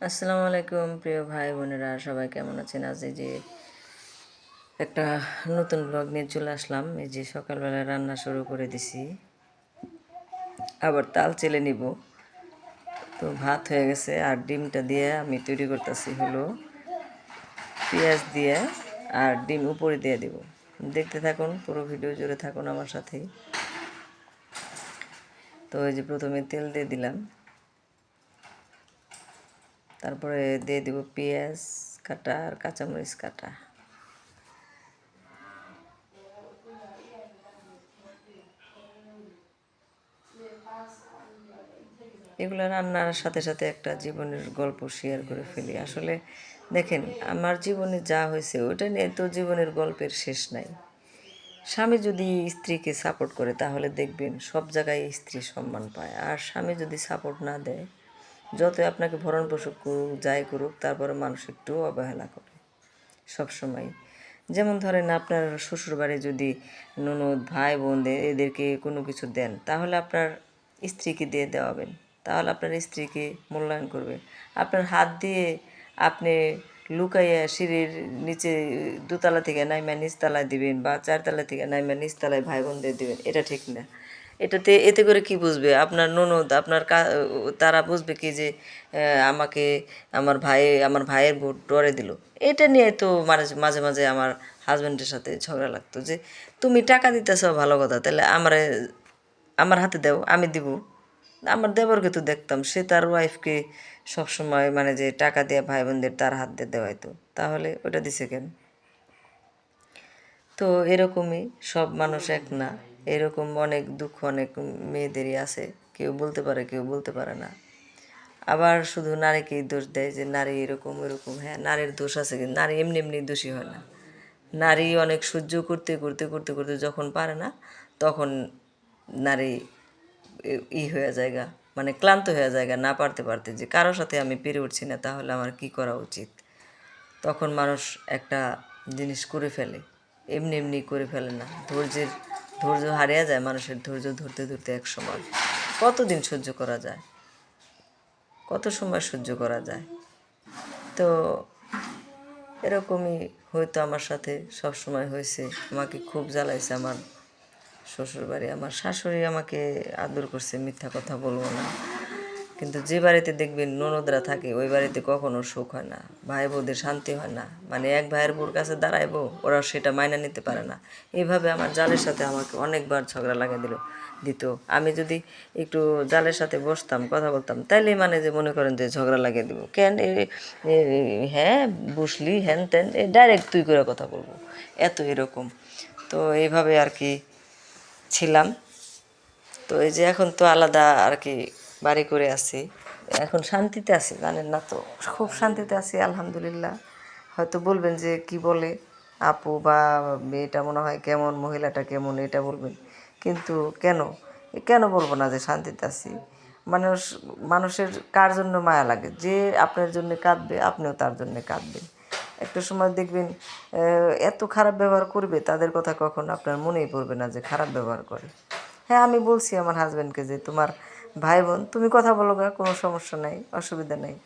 আসসালামু আলাইকুম, প্রিয় ভাই বোনেরা, সবাই কেমন আছেন? আজ এই যে একটা নতুন ব্লগ নিয়ে চলে আসলাম। এই যে সকালবেলা রান্না শুরু করে দিছি। আবার তাল চেলে নিব। তো ভাত হয়ে গেছে আর ডিমটা দিয়ে আমি তৈরি করতেছি হলো পেঁয়াজ দিয়ে আর ডিম উপরে দিয়ে দিব। দেখতে থাকুন, পুরো ভিডিও জুড়ে থাকুন আমার সাথেই। তো এই যে প্রথমে তেল দিয়ে দিলাম। তারপরে দিয়ে দিব পেঁয়াজ কাটা আর কাঁচামরিচ কাটা। এগুলো রান্নার সাথে সাথে একটা জীবনের গল্প শেয়ার করে ফেলি। আসলে দেখেন, আমার জীবনে যা হয়েছে ওটা নিয়ে তো জীবনের গল্পের শেষ নাই। স্বামী যদি স্ত্রীকে সাপোর্ট করে, তাহলে দেখবেন সব জায়গায় স্ত্রী সম্মান পায়। আর স্বামী যদি সাপোর্ট না দেয় যতই আপনাকে ভরণ পোষণ করুক, যাই করুক তারপরে মানুষ একটু অবহেলা করে সবসময় যেমন ধরেন আপনার শ্বশুরবাড়ি যদি ননদ ভাই বোনদের এদেরকে কোনো কিছু দেন, তাহলে আপনার স্ত্রীকে দিয়ে দেওয়াবেন। তাহলে আপনার স্ত্রীকে মূল্যায়ন করবে। আপনার হাত দিয়ে আপনি লুকাইয়া সিঁড়ির নিচে দোতলা থেকে নাইমা নিচতলায় দিবেন বা চারতলা থেকে নাইমা নিচতলায় ভাই বোনদের দিবেন, এটা ঠিক না। এটাতে, এতে করে কি বুঝবে? আপনার ননদ, আপনার তারা বুঝবে কি যে আমাকে আমার ভাই, আমার ভাইয়ের ভোট ডরে দিল। এটা নিয়ে তো মাঝে মাঝে মাঝে আমার হাজব্যান্ডের সাথে ঝগড়া লাগতো যে, তুমি টাকা দিতেছ ভালো কথা, তাহলে আমার আমার হাতে দেও, আমি দিব। আমার দেবরকে তো দেখতাম, সে তার ওয়াইফকে সবসময় মানে যে টাকা দিয়ে ভাই বোনদের তার হাত দিয়ে দেওয়াইতো। তাহলে ওটা দিছে কেন? তো এরকমই সব মানুষ এক না। এরকম অনেক দুঃখ, অনেক মেয়েদেরই আছে। কেউ বলতে পারে, কেউ বলতে পারে না। আবার শুধু নারীকেই দোষ দেয় যে নারী এরকম এরকম হ্যাঁ নারীর দোষ আছে কিন্তু নারী এমনি এমনি দোষী হয় না। নারী অনেক সহ্য করতে করতে করতে করতে যখন পারে না, তখন নারী ই হয়ে জায়গা মানে ক্লান্ত হয়ে জায়গা না পারতে পারতে যে কারোর সাথে আমি পেরে উঠছি না, তাহলে আমার কি করা উচিত? তখন মানুষ একটা জিনিস করে ফেলে, এমনি এমনি করে ফেলে না। ধৈর্যের ধৈর্য হারিয়ে যায় মানুষের ধৈর্য ধরতে ধরতে এক সময়। কতদিন সহ্য করা যায়? কত সময় সহ্য করা যায়? তো এরকমই হয়তো আমার সাথে সব সময় হয়েছে। আমাকে খুব জ্বালাইছে আমার শ্বশুরবাড়ি। আমার শাশুড়ি আমাকে আদর করছে, মিথ্যা কথা বলব না। কিন্তু যে বাড়িতে দেখবেন ননদরা থাকে, ওই বাড়িতে কখনো সুখ হয় না ভাই বোদের শান্তি হয় না। মানে এক ভাইয়ের বোর কাছে দাঁড়াইবো, ওরা সেটা মাইনা নিতে পারে না। এইভাবে আমার জালের সাথে আমাকে অনেকবার ঝগড়া লাগিয়ে দিল, দিত। আমি যদি একটু জালের সাথে বসতাম, কথা বলতাম তাইলে মানে যে মনে করেন যে ঝগড়া লাগিয়ে দিব। কেন? হ্যাঁ বসলি হ্যান ত্যান ডাইরেক্ট তুই করে কথা বলব। এত এরকম। তো এইভাবে আর কি ছিলাম। তো এই যে এখন তো আলাদা আর কি বাড়ি করে আছি। এখন শান্তিতে আছি, জানেন না তো? খুব শান্তিতে আছি, আলহামদুলিল্লাহ। হয়তো বলবেন যে কি বলে? আপু, বা মেয়েটা মনে হয় কেমন, মহিলাটা কেমন, এটা বলবেন। কিন্তু কেন? কেন বলব না যে শান্তিতে আছি? মানুষ, মানুষের কার জন্য মায়া লাগে? যে আপনার জন্য কাঁদবে, আপনিও তার জন্য কাঁদবেন। একটা সময় দেখবেন এত খারাপ ব্যবহার করবে, তাদের কথা কখন আপনার মনেই পড়বে না যে খারাপ ব্যবহার করে। হ্যাঁ আমি বলছি আমার হাজব্যান্ডকে যে তোমার ভাই বোন তুমি কথা বলো গা কোনো সমস্যা নাই অসুবিধা নেই।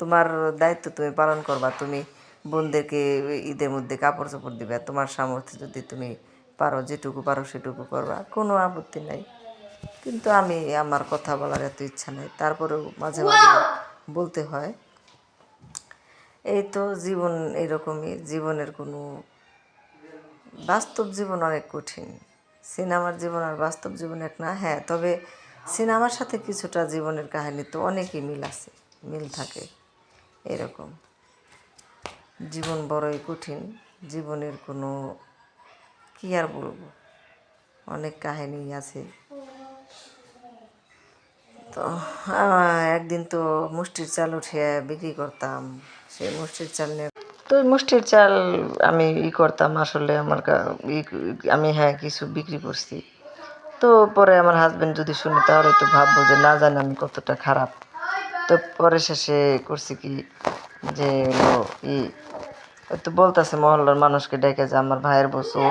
তোমার দায়িত্ব তুমি পালন করবা তুমি বোনদেরকে ঈদের মধ্যে কাপড় চোপড় দিবে তোমার সামর্থ্য যদি তুমি পারো যেটুকু পারো সেটুকু করবা কোনো আপত্তি নাই। কিন্তু আমি আমার কথা বলার এত ইচ্ছা নেই তারপরেও মাঝে মাঝে বলতে হয় এই তো জীবন এরকমই জীবনের কোনো বাস্তব জীবন অনেক কঠিন সিনেমার জীবন আর বাস্তব জীবন এক না হ্যাঁ তবে সিনেমার সাথে কিছুটা জীবনের কাহিনী তো অনেকই মিল আছে, মিল থাকে, এরকম। জীবন বড়ই কঠিন, জীবনের কোনো কী আর বলব? অনেক কাহিনী আছে। তো একদিন তো মুষ্টির চাল উঠে বিক্রি করতাম, সেই মুষ্টির চাল নিয়ে তো মুষ্টির চাল আমি ই করতাম আসলে আমার আমি হ্যাঁ কিছু বিক্রি করছি। তো পরে আমার হাজবেন্ড যদি শুনে, তাহলে তো ভাববো যে না জানি আমি কতটা খারাপ। তো পরে শেষে করছি কি যে ই তো বলতেছে মহল্লার মানুষকে ডেকে যে আমার ভাইয়ের বসু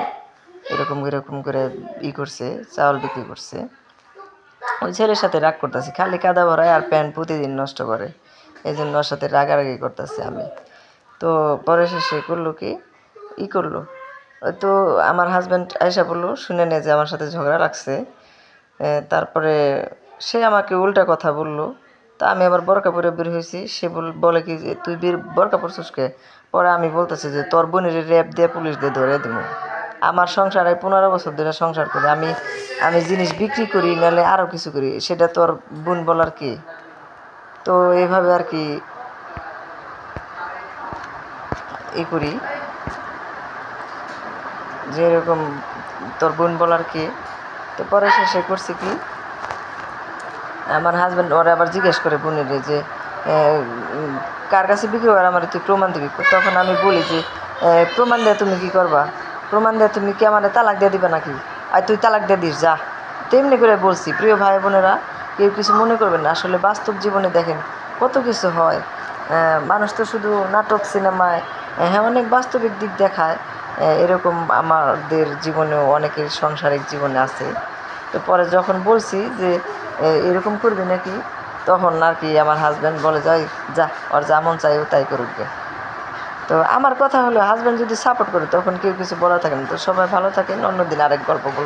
এরকম এরকম করে ই করছে, চাউল বিক্রি করছে। ওই ছেলের সাথে রাগ করতেছি, খালি কাদা ভরায় আর প্যান্ট প্রতিদিন নষ্ট করে। এই জন্য ওর সাথে রাগারাগি করতেছে আমি। তো পরে শেষে করল কি, ই করল। তো আমার হাজব্যান্ড আয়সা বলল, শুনে নে যে আমার সাথে ঝগড়া লাগছে। তারপরে সে আমাকে উল্টা কথা বলল। তা আমি আবার বরকা পরে বের হয়েছি। সে বল- কি যে, তুই বের, বরকা পরছিস কে? পরে আমি বলতেছি যে, তোর বোনের র্যাপ দিয়ে পুলিশ দিয়ে ধরে দিব। আমার সংসারে পনেরো বছর ধরে সংসার করি আমি আমি জিনিস বিক্রি করি, নাহলে আরও কিছু করি। সেটা তোর বোন বলার কি? তো এইভাবে আর কি ই করি। যে এরকম তোর বোন বলার কি, তো পরে শেষে করছি কি? আমার হাজব্যান্ড ওরা আবার জিজ্ঞেস করে বোনের যে কার কাছে বিক্রি করে আমার তুই প্রমাণ দিবি। তখন আমি বলি যে প্রমাণ দিয়ে তুমি কি করবা? প্রমাণ দিয়ে তুমি কি আমার তালাক দিয়ে দিবে নাকি? আর তুই তালাক দিয়ে দিস, যা। তেমনি করে বলছি, প্রিয় ভাই বোনেরা, কেউ কিছু মনে করবেন না। আসলে বাস্তব জীবনে দেখেন কত কিছু হয়। মানুষ তো শুধু নাটক, সিনেমায় হ্যাঁ অনেক বাস্তবিক দিক দেখায়। এরকম আমাদের জীবনেও অনেকের সংসারিক জীবনে আছে। তো পরে যখন বলছি যে এরকম করবি নাকি? তখন আর কি আমার হাজব্যান্ড বলে, যাই, যা, ওর যেমন চাই ও তাই করুক গে। তো আমার কথা হলো হাজব্যান্ড যদি সাপোর্ট করে, তখন কেউ কিছু বলা থাকে না। তো সবাই ভালো থাকেন, অন্যদিন আরেক গল্প বলব।